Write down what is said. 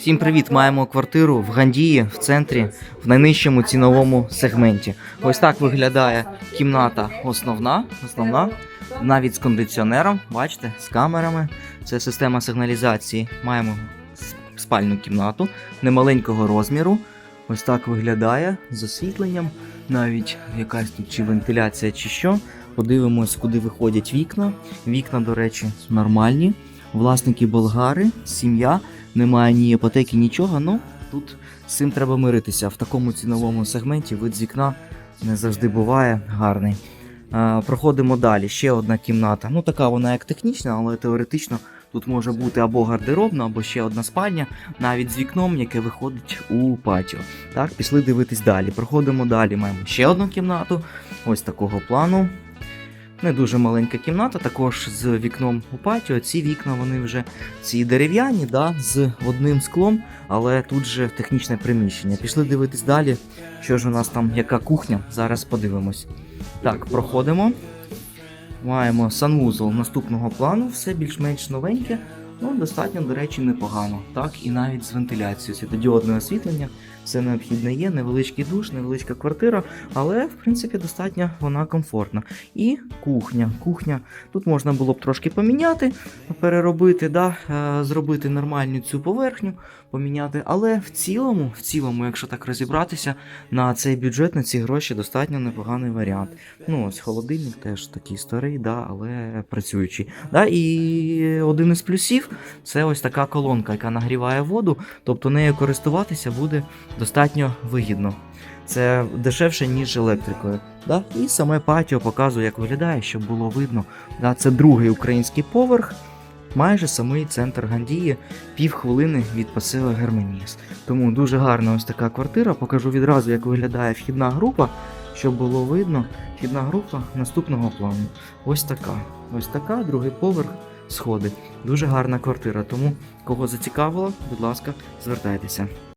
Всім привіт! Маємо квартиру в Гандії в центрі в найнижчому ціновому сегменті. Ось так виглядає кімната основна, основна, навіть з кондиціонером. Бачите, з камерами. Це система сигналізації. Маємо спальну кімнату немаленького розміру. Ось так виглядає з освітленням, навіть якась тут чи вентиляція, чи що. Подивимось, куди виходять вікна. Вікна, до речі, нормальні. Власники болгари, сім'я немає ні іпотеки, нічого. Ну тут з цим треба миритися. В такому ціновому сегменті вид з вікна не завжди буває гарний. Проходимо далі. Ще одна кімната. Ну така вона як технічна, але теоретично тут може бути або гардеробна, або ще одна спальня, навіть з вікном, яке виходить у патіо. Так, пішли дивитись далі. Проходимо далі. Маємо ще одну кімнату. Ось такого плану. Не дуже маленька кімната, також з вікном у патіо. Ці вікна вони вже ці дерев'яні, да, з одним склом, але тут же технічне приміщення. Пішли дивитись далі. Що ж у нас там, яка кухня? Зараз подивимось. Так, проходимо. Маємо санвузол наступного плану, все більш-менш новеньке. Ну, достатньо, до речі, непогано. Так, і навіть з вентиляцією, світодіодне освітлення, все необхідне є, невеличкий душ, невеличка квартира, але в принципі достатньо вона комфортна. І кухня. Кухня тут можна було б трошки поміняти, переробити, да, е, зробити нормальну цю поверхню, поміняти. Але в цілому, в цілому, якщо так розібратися, на цей бюджет, на ці гроші достатньо непоганий варіант. Ну, ось холодильник теж такий старий, да, але працюючий. Да, і один із плюсів це ось така колонка, яка нагріває воду, тобто нею користуватися буде достатньо вигідно. Це дешевше, ніж електрикою. Да? І саме патіо показує, як виглядає, щоб було видно. Да? Це другий український поверх, майже самий центр Гандії, півхвилини від посила Герменіс. Тому дуже гарна ось така квартира. Покажу відразу, як виглядає вхідна група, щоб було видно. Вхідна група наступного плану. Ось така. Ось така, другий поверх, сходи. Дуже гарна квартира. Тому кого зацікавило, будь ласка, звертайтеся.